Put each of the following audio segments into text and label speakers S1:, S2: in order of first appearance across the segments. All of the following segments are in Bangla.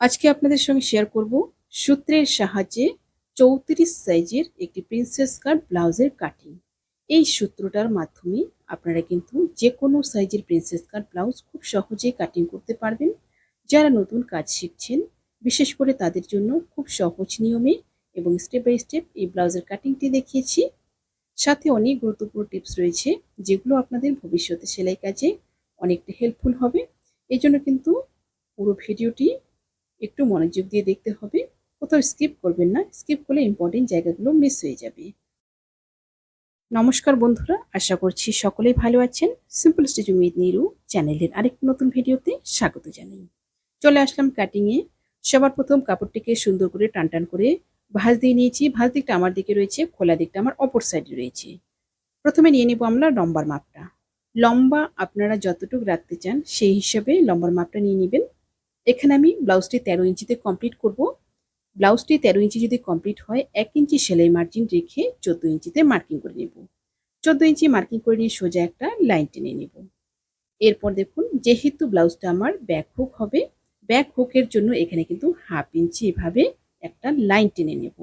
S1: আজকে আপনাদের সঙ্গে শেয়ার করব সূত্রের সাহায্যে চৌত্রিশ সাইজের একটি প্রিন্সেস কাট ব্লাউজের কাটিং এই সূত্রটার মাধ্যমে আপনারা কিন্তু যে কোনো সাইজের প্রিন্সেস কাট ব্লাউজ খুব সহজেই কাটিং করতে পারবেন। যারা নতুন কাজ শিখছেন, বিশেষ করে তাদের জন্য খুব সহজ নিয়মে এবং স্টেপ বাই স্টেপ এই ব্লাউজের কাটিংটি দেখিয়েছি। সাথে অনেক গুরুত্বপূর্ণ টিপস রয়েছে, যেগুলো আপনাদের ভবিষ্যতে সেলাই কাজে অনেকটা হেল্পফুল হবে। এই জন্য কিন্তু পুরো ভিডিওটি একটু মনোযোগ দিয়ে দেখতে হবে। কোথাও স্কিপ করবেন না। স্কিপ করলে ইম্পর্টেন্ট জায়গাগুলো মিস হয়ে যাবে। নমস্কার বন্ধুরা, আশা করছি সকলেই ভালো আছেন। সিম্পল স্টিচিং উইথ নিরু চ্যানেলের আরেকটি নতুন ভিডিওতে স্বাগত জানাই। চলে আসলাম কাটিংয়ে সবার প্রথম কাপড়টিকে সুন্দর করে টান টান করে ভাঁজ দিয়ে নিয়েছি। ভাঁজ দিকটা আমার দিকে রয়েছে, খোলা দিকটা আমার অপর সাইডে রয়েছে। প্রথমে নিয়ে নেব আমরা লম্বার মাপটা। লম্বা আপনারা যতটুকু রাখতে চান সেই হিসাবে লম্বার মাপটা নিয়ে নেবেন। এখানে আমি ব্লাউজটি তেরো ইঞ্চিতে কমপ্লিট করব। ব্লাউজটি তেরো ইঞ্চি যদি কমপ্লিট হয়, এক ইঞ্চি সেলাই মার্জিন রেখে চোদ্দ ইঞ্চিতে মার্কিং করে নেব। চোদ্দ ইঞ্চি মার্কিং করে নিয়ে সোজা একটা লাইন টেনে নেব। এরপর দেখুন, যেহেতু ব্লাউজটা আমার ব্যাক হুক হবে ব্যাক হুকের জন্য এখানে কিন্তু হাফ ইঞ্চি এভাবে একটা লাইন টেনে নেব।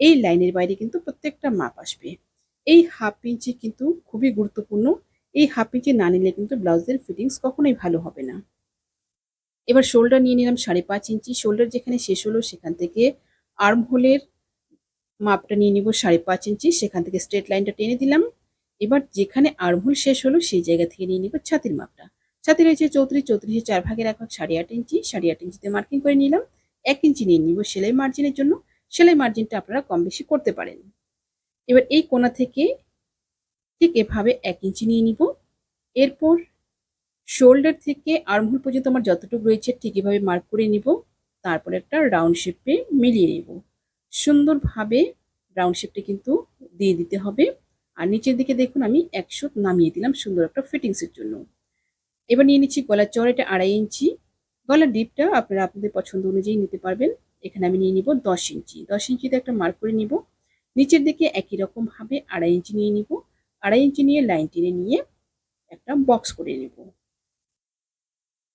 S1: এই লাইনের বাইরে কিন্তু প্রত্যেকটা মাপ আসবে। এই হাফ ইঞ্চি কিন্তু খুবই গুরুত্বপূর্ণ। এই হাফ ইঞ্চি না নিলে কিন্তু ব্লাউজের ফিটিংস কখনোই ভালো হবে না। এবার শোল্ডার নিয়ে নিলাম সাড়ে পাঁচ ইঞ্চি। শোল্ডার যেখানে শেষ হলো সেখান থেকে আর্ম হোলের মাপটা নিয়ে নিব সাড়ে পাঁচ ইঞ্চি। সেখান থেকে স্ট্রেট লাইনটা টেনে দিলাম। এবার যেখানে আর্ম হোল শেষ হলো সেই জায়গা থেকে নিয়ে নিব ছাতির মাপটা। ছাতি রয়েছে চৌত্রিশ, চৌত্রিশে চার ভাগের এক ভাগ সাড়ে আট ইঞ্চি। সাড়ে আট ইঞ্চিতে মার্কিং করে নিলাম। এক ইঞ্চি নিয়ে নিব সেলাই মার্জিনের জন্য। সেলাই মার্জিনটা আপনারা কম বেশি করতে পারেন। এবার এই কোনা থেকে ঠিক এভাবে এক ইঞ্চি নিয়ে নিব। এরপর শোল্ডার থেকে আর্মহোল পর্যন্ত আমার যতটুকু রয়েছে ঠিক এভাবে মার্ক করে নিব। তারপর একটা রাউন্ড শেপে মিলিয়ে নেব। সুন্দরভাবে রাউন্ড শেপটি কিন্তু দিয়ে দিতে হবে। আর নিচের দিকে দেখুন আমি একশো নামিয়ে দিলাম সুন্দর একটা ফিটিংসের জন্য। এবার নিয়ে নিচ্ছি গলার চড়াটা আড়াই ইঞ্চি। গলার ডিপটা আপনারা আপনাদের পছন্দ অনুযায়ী নিতে পারবেন। এখানে আমি নিয়ে নিব দশ ইঞ্চি। দশ ইঞ্চিতে একটা মার্ক করে নিব। নিচের দিকে একই রকমভাবে আড়াই ইঞ্চি নিয়ে নিব। আড়াই ইঞ্চি নিয়ে লাইন টেনে নিয়ে একটা বক্স করে নেব।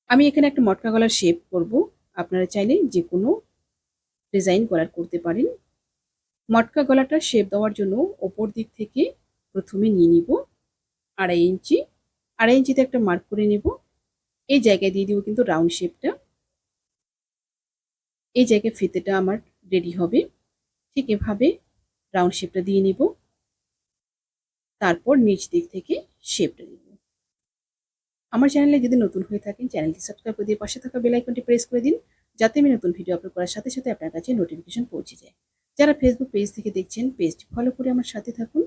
S1: আমি এখানে একটা মটকা গলার শেপ করব। আপনারা চাইলে যে কোনো ডিজাইন গলার করতে পারেন। মটকা গলাটা শেপ দেওয়ার জন্য ওপর দিক থেকে প্রথমে নিয়ে নিব আড়াই ইঞ্চি। আড়াই ইঞ্চিতে একটা মার্ক করে নেব। এই জায়গায় দিয়ে দিব কিন্তু রাউন্ড শেপটা এই জায়গায় ফিতেটা আমার রেডি হবে। ঠিক এভাবে রাউন্ড শেপটা দিয়ে নেব। তারপর নিচ দিক থেকে শেপটা দিব আমার চ্যানেলে যদি নতুন হয়ে থাকেন চ্যানেলটি সাবস্ক্রাইব করে দিয়ে পাশে থাকা বেল আইকনটি প্রেস করে দিন, যাতে আমি নতুন ভিডিও আপলোড করার সাথে সাথে আপনার কাছে নোটিফিকেশন পৌঁছে যায়। যারা ফেসবুক পেজ থেকে দেখছেন পেজটি ফলো করে আমার সাথে থাকুন।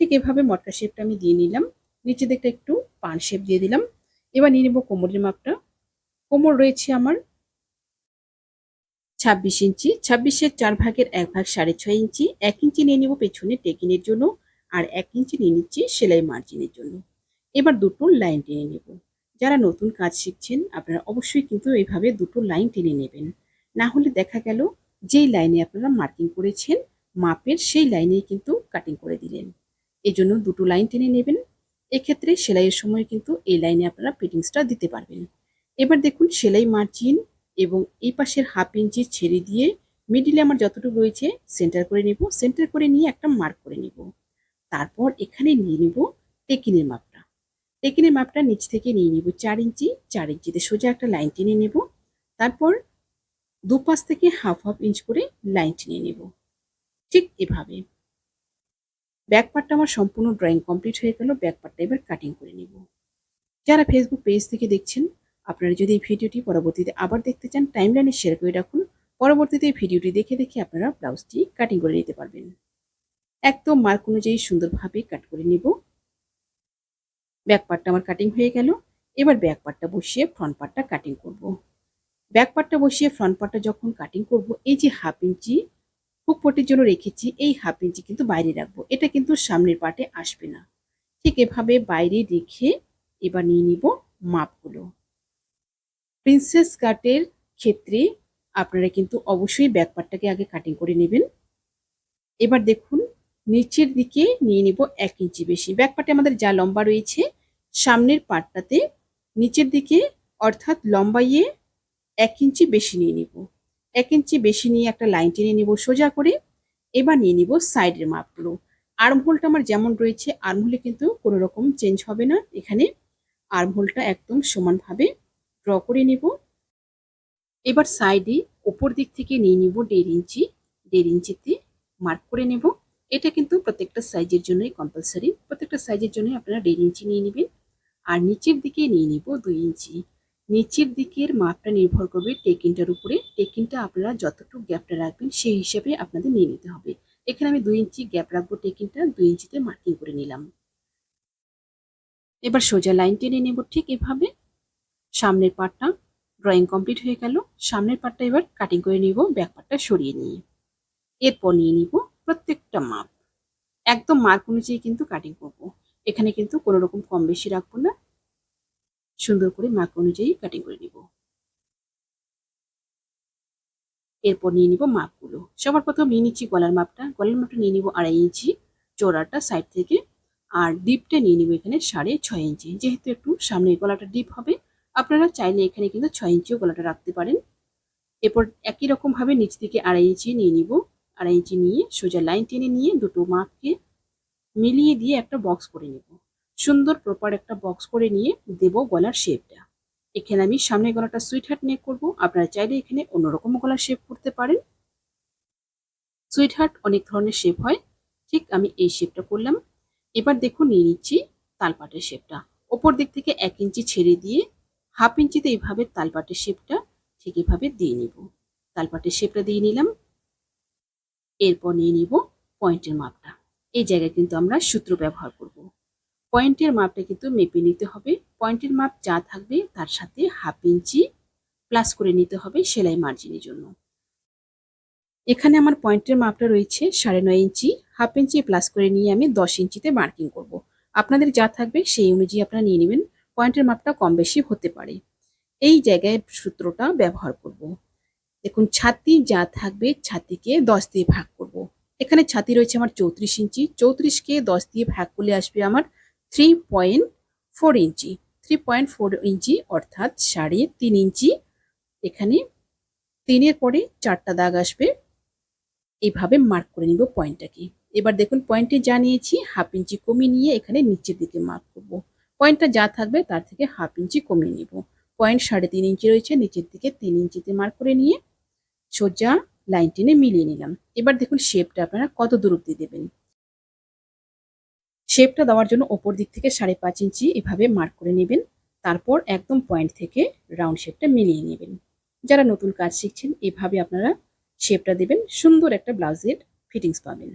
S1: ঠিক এভাবে মটকা শেপটা আমি দিয়ে নিলাম। নিচে দিকটা একটু পান শেপ দিয়ে দিলাম। এবার নিয়ে নেব কোমরের মাপটা। কোমর রয়েছে আমার ছাব্বিশ ইঞ্চি। ছাব্বিশের চার ভাগের এক ভাগ সাড়ে ছয় ইঞ্চি। এক ইঞ্চি নিয়ে নেব পেছনে টেকিনের জন্য আর এক ইঞ্চি নিয়ে নিচ্ছি সেলাই মার্জিনের জন্য। এবার দুটো লাইন টেনে নেব। যারা নতুন কাজ শিখছেন, আপনারা অবশ্যই কিন্তু এইভাবে দুটো লাইন টেনে নেবেন। না হলে দেখা গেল, যেই লাইনে আপনারা মার্কিং করেছেন, মাপের সেই লাইনেই কিন্তু কাটিং করে দিলেন। এই জন্য দুটো লাইন টেনে নেবেন। এক্ষেত্রে সেলাইয়ের সময় কিন্তু এই লাইনে আপনারা ফিটিংসটা দিতে পারবেন। এবার দেখুন সেলাই মার্জিন এবং এই পাশের হাফ ইঞ্চি ছেড়ে দিয়ে মিডিলে আমার যতটুকু রয়েছে সেন্টার করে নেব। সেন্টার করে নিয়ে একটা মার্ক করে নেব। তারপর এখানে নিয়ে নেব টেকিনের মাপটা। টেকিনের মাপটা নিচ থেকে নিয়ে নিব। চার ইঞ্চি, চার ইঞ্চিতে সোজা একটা লাইন টেনে নেব। তারপর দুপাশ থেকে হাফ হাফ ইঞ্চ করে লাইন টেনে নেব। ঠিক এভাবে। ব্যাক পার্টটা আমার সম্পূর্ণ ড্রয়িং কমপ্লিট হয়ে গেল। ব্যাক পার্টটা এবার কাটিং করে নেব। যারা ফেসবুক পেজ থেকে দেখছেন, আপনারা যদি এই ভিডিওটি পরবর্তীতে আবার দেখতে চান টাইম টাইমলাইনে শেয়ার করে রাখুন। পরবর্তীতে এই ভিডিওটি দেখে দেখে আপনারা ব্লাউজটি কাটিং করে নিতে পারবেন। একদম মার্ক অনুযায়ী সুন্দরভাবে কাট করে নিব। ব্যাক পার্টটা আমার কাটিং হয়ে গেল। এবার ব্যাক পার্টটা বসিয়ে ফ্রন্ট পার্টটা কাটিং করব। ব্যাক পার্টটা বসিয়ে ফ্রন্ট পার্টটা যখন কাটিং করব, এই যে হাফ ইঞ্চি হুক পটির জন্য রেখেছি, এই হাফ ইঞ্চি কিন্তু বাইরে রাখব। এটা কিন্তু সামনের পার্টে আসবে না। ঠিক এভাবে বাইরে রেখে এবার নিয়ে নিব মাপগুলো। প্রিন্সেস কাটের ক্ষেত্রে আপনারা কিন্তু অবশ্যই ব্যাক পার্টটাকে আগে কাটিং করে নেবেন। এবার দেখুন নিচের দিকে নিয়ে নিব এক ইঞ্চি বেশি। ব্যাক পার্টে আমাদের যা লম্বা রয়েছে, সামনের পার্টটাতে নিচের দিকে অর্থাৎ লম্বাইয়ে এক ইঞ্চি বেশি নিয়ে নিব। এক ইঞ্চি বেশি নিয়ে একটা লাইন টেনে নিব সোজা করে। এবার নিয়ে নিব সাইডের মাপগুলো। আর্মহোলটা আমার যেমন রয়েছে, আর্মহোলে কিন্তু কোনো রকম চেঞ্জ হবে না। এখানে আর্মহোলটা একদম সমানভাবে ড্র করে নেব। এবার সাইডে ওপর দিক থেকে নিয়ে নিব দেড় ইঞ্চি। দেড় ইঞ্চিতে মার্ক করে নেব। এটা কিন্তু প্রত্যেকটা সাইজের জন্যই কম্পালসারি প্রত্যেকটা সাইজের জন্য আপনারা দেড় ইঞ্চি নিয়ে নেবেন। আর নিচের দিকে নিয়ে নিব দুই ইঞ্চি। নিচের দিকের মাপটা নির্ভর করবে টেকিনটার উপরে। টেকিনটা আপনারা যতটুকু গ্যাপটা রাখবেন, সেই হিসাবে আপনাদের নিয়ে নিতে হবে। এখানে আমি দুই ইঞ্চি গ্যাপ রাখব টেকিনটা, দুই ইঞ্চিতে মার্কিং করে নিলাম। এবার সোজা লাইন টেনে নেব ঠিক এভাবে। সামনের পাটটা ড্রয়িং কমপ্লিট হয়ে গেল। সামনের পাটটা এবার কাটিং করে নিব ব্যাক পাটটা সরিয়ে নিয়ে। এরপর নিয়ে নিব প্রত্যেকটা মাপ। একদম মার্ক অনুযায়ী কিন্তু কাটিং করব। এখানে কিন্তু কোনো রকম কম বেশি রাখব না। সুন্দর করে মার্ক অনুযায়ী কাটিং করে নিব। এরপর নিয়ে নিব মাপগুলো। সবার প্রথম নিয়ে নিচ্ছি গলার মাপটা। গলার মাপটা নিয়ে নিব আড়াই ইঞ্চি চোরাটা সাইড থেকে। আর ডিপটা নিয়ে নিব এখানে সাড়ে ছয় ইঞ্চি। যেহেতু একটু সামনে গলাটা ডিপ হবে, আপনারা চাইলে এখানে কিন্তু ছয় ইঞ্চিও গলাটা রাখতে পারেন। এরপর একই রকম ভাবে নিচ থেকে আড়াই ইঞ্চি নিয়ে নিব। আড়াই ইঞ্চি নিয়ে সোজা লাইন টেনে নিয়ে দুটো মাপকে মিলিয়ে দিয়ে একটা বক্স করে নেব। সুন্দর প্রপার একটা বক্স করে নিয়ে দেব গলার শেপটা এখানে আমি সামনে গলাটা সুইট হার্ট নেক করব। আপনারা চাইলে এখানে অন্যরকম গলার শেপ করতে পারেন। সুইট হার্ট অনেক ধরনের শেপ হয়। ঠিক আমি এই শেপটা করলাম। এবার দেখুন, নিয়ে নিচ্ছি তালপাটের শেপটা ওপর দিক থেকে এক ইঞ্চি ছেড়ে দিয়ে হাফ ইঞ্চিতে এইভাবে তালপাটের শেপটা ঠিক এভাবে দিয়ে নিব। তালপাটের শেপটা দিয়ে নিলাম। এরপর নিয়ে নিব পয়েন্টের মাপটা। এই জায়গায় কিন্তু আমরা সূত্র ব্যবহার করব। পয়েন্টের মাপটা কিন্তু মেপে নিতে হবে। পয়েন্টের মাপ যা থাকবে তার সাথে হাফ ইঞ্চি প্লাস করে নিতে হবে সেলাই মার্জিনের জন্য। এখানে আমার পয়েন্টের মাপটা রয়েছে সাড়ে নয় ইঞ্চি। হাফ ইঞ্চি প্লাস করে নিয়ে আমি দশ ইঞ্চিতে মার্কিং করব। আপনাদের যা থাকবে সেই অনুযায়ী আপনারা নিয়ে নেবেন। পয়েন্টের মাপটা কম বেশি হতে পারে। এই জায়গায় সূত্রটা ব্যবহার করব। দেখুন, ছাতি যা থাকবে ছাতিকে দশ দিয়ে ভাগ করব। এখানে ছাতি রয়েছে আমার চৌত্রিশ ইঞ্চি। চৌত্রিশকে দশ দিয়ে ভাগ করলে আসবে আমার three point four inch. Three point four inch অর্থাৎ সাড়ে তিন ইঞ্চি। এখানে তিনের পরে চারটা দাগ আসবে। এইভাবে মার্ক করে নিব পয়েন্টটাকে এবার দেখুন পয়েন্টে যা নিয়েছি হাফ ইঞ্চি কমিয়ে নিয়ে এখানে নিচের দিকে মার্ক করব। পয়েন্টটা যা থাকবে, তার থেকে হাফ ইঞ্চি কমিয়ে নিব। পয়েন্ট সাড়ে তিন ইঞ্চি রয়েছে, নিচের দিকে তিন ইঞ্চিতে মার্ক করে নিয়ে সোজা লাইন টেনে মিলিয়ে নিলাম। এবার দেখুন শেপটা আপনারা কত দূর অব্দি দেবেন। শেপটা দেওয়ার জন্য ওপর দিক থেকে সাড়ে পাঁচ ইঞ্চি এভাবে মার্ক করে নেবেন। তারপর একদম পয়েন্ট থেকে রাউন্ড শেপটা মিলিয়ে নেবেন। যারা নতুন কাজ শিখছেন, এভাবে আপনারা শেপটা দেবেন। সুন্দর একটা ব্লাউজের ফিটিংস পাবেন।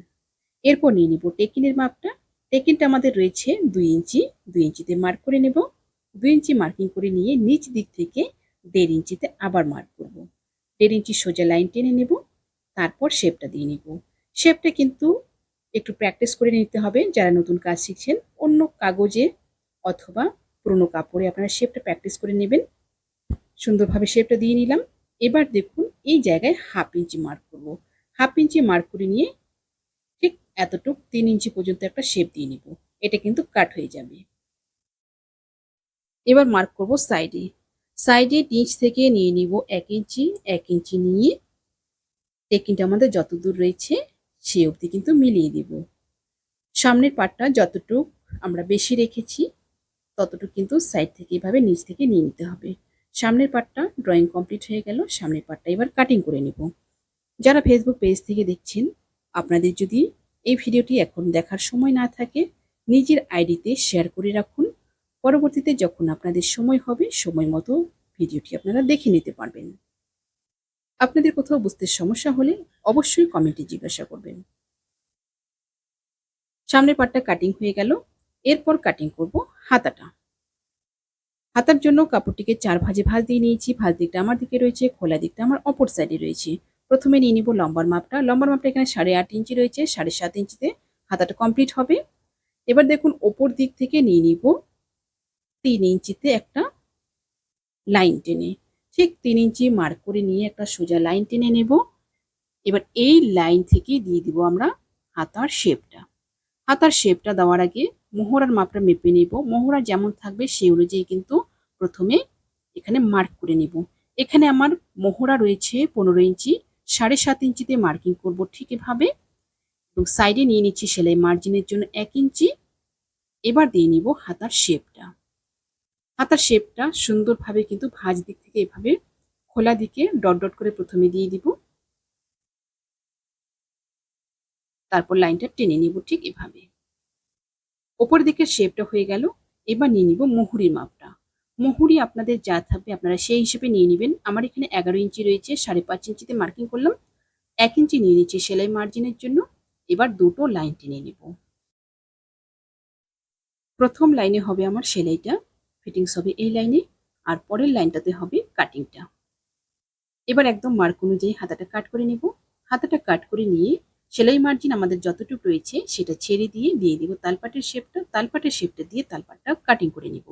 S1: এরপর নিয়ে নিব টেকিনের মাপটা। টেকিনটা আমাদের রয়েছে দুই ইঞ্চি। দুই ইঞ্চিতে মার্ক করে নেব। দুই ইঞ্চি মার্কিং করে নিয়ে নিচ দিক থেকে দেড় ইঞ্চিতে আবার মার্ক করব। দেড় ইঞ্চি সোজা লাইন টেনে নেব, তারপর শেপটা দিয়ে নিব। শেপটা কিন্তু একটু প্র্যাকটিস করে নিতে হবে, যারা নতুন কাজ শিখছেন, অন্য কাগজে অথবা পুরোনো কাপড়ে আপনারা শেপটা প্র্যাকটিস করে নেবেন। সুন্দরভাবে শেপটা দিয়ে নিলাম। এবার দেখুন, এই জায়গায় হাফ ইঞ্চি মার্ক করব। হাফ ইঞ্চি মার্ক করে নিয়ে ঠিক এতটুক তিন ইঞ্চি পর্যন্ত একটা শেপ দিয়ে নিব। এটা কিন্তু কাট হয়ে যাবে। এবার মার্ক করব সাইডে সাইডে নিচ থেকে নিয়ে নিব এক ইঞ্চি এক ইঞ্চি নিয়ে। টেকিনটা আমাদের যত দূর রয়েছে, সেই অবধি কিন্তু মিলিয়ে দিব। সামনের পাটটা যতটুক আমরা বেশি রেখেছি, ততটুকু কিন্তু সাইড থেকে এভাবে নিচ থেকে নিয়ে নিতে হবে। সামনের পাটটা ড্রয়িং কমপ্লিট হয়ে গেল, সামনের পাটটা এবার কাটিং করে নেব। যারা ফেসবুক পেজ থেকে দেখছেন, আপনাদের যদি এই ভিডিওটি এখন দেখার সময় না থাকে, নিজের আইডিতে শেয়ার করে রাখুন। পরবর্তীতে যখন আপনাদের সময় হবে, সময় মতো ভিডিওটি আপনারা দেখে নিতে পারবেন। আপনাদের কোথাও বুঝতে সমস্যা হলে অবশ্যই কমেন্টে জিজ্ঞাসা করবেন। সামনের পাটটা কাটিং হয়ে গেল। এরপর কাটিং করব হাতাটা। হাতার জন্য কাপড়টিকে চার ভাজে ভাজ দিয়ে নিয়েছি। ভাজ দিকটা আমার দিকে রয়েছে, খোলা দিকটা আমার অপর সাইডে রয়েছে। প্রথমে নিয়ে নিব লম্বার মাপটা। লম্বার মাপটা এখানে সাড়ে আট ইঞ্চি রয়েছে, সাড়ে সাত ইঞ্চিতে হাতাটা কমপ্লিট হবে। এবার দেখুন ওপর দিক থেকে নিয়ে নিব তিন ইঞ্চিতে একটা লাইন টেনে, ঠিক তিন ইঞ্চি মার্ক করে নিয়ে একটা সোজা লাইন টেনে নেব। এবার এই লাইন থেকে দিয়ে দিব আমরা হাতার শেপটা। হাতার শেপটা দেওয়ার আগে মোহরার মাপটা মেপে নেব। মোহরা যেমন থাকবে সেই অনুযায়ী কিন্তু প্রথমে এখানে মার্ক করে নেব। এখানে আমার মোহরা রয়েছে পনেরো ইঞ্চি, সাড়ে সাত ইঞ্চিতে মার্কিং করব ঠিক এভাবে। এবং সাইডে নিয়ে নিচ্ছি সেলাই মার্জিনের জন্য এক ইঞ্চি। এবার দিয়ে নিব হাতার শেপটা। হাতার শেপটা সুন্দরভাবে কিন্তু ভাঁজ দিক থেকে এভাবে খোলা দিকে ডট ডট করে প্রথমে দিয়ে দিব। তারপর লাইনটা টেনে নিব ঠিক এভাবে। ওপর দিকের শেপটা হয়ে গেল, এবার নিয়ে নিব মুহুরির মাপটা। মুহুরি আপনাদের যা থাকবে আপনারা সেই হিসেবে নিয়ে নেবেন। আমার এখানে এগারো ইঞ্চি রয়েছে, সাড়ে পাঁচ ইঞ্চিতে মার্কিং করলাম। এক ইঞ্চি নিয়ে নিচ্ছি সেলাই মার্জিনের জন্য। এবার দুটো লাইন টেনে নেব। প্রথম লাইনে হবে আমার সেলাইটা। ফিটিংস হবে এই লাইনে আর পরের লাইনটাতে হবে কাটিংটা এবার একদম মার্ক অনুযায়ী হাতাটা কাট করে নেব। হাতাটা কাট করে নিয়ে সেলাই মার্জিন আমাদের যতটুকু রয়েছে সেটা ছেড়ে দিয়ে দিয়ে দিব তালপাটের শেপটা তালপাটের শেপটা দিয়ে তালপাটটা কাটিং করে নিব।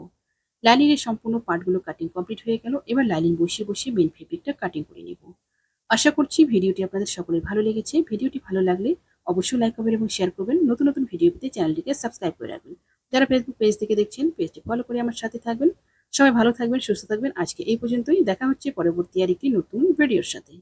S1: লাইনিংয়ের সম্পূর্ণ পার্টগুলো কাটিং কমপ্লিট হয়ে গেল, এবার লাইনিং বসিয়ে বসিয়ে মেন ফেব্রিকটা কাটিং করে নেব। আশা করছি ভিডিওটি আপনাদের সকলের ভালো লেগেছে। ভিডিওটি ভালো লাগলে অবশ্যই লাইক করবেন এবং শেয়ার করবেন। নতুন নতুন ভিডিও পেতে চ্যানেলটিকে সাবস্ক্রাইব করে রাখবেন। যারা ফেসবুক পেজ থেকে দেখছেন পেজটি ফলো করে আমার সাথে থাকবেন। সবাই ভালো থাকবেন, সুস্থ থাকবেন। আজকে এই পর্যন্তই। দেখা হচ্ছে পরবর্তী আর একটি নতুন ভিডিওর সাথে।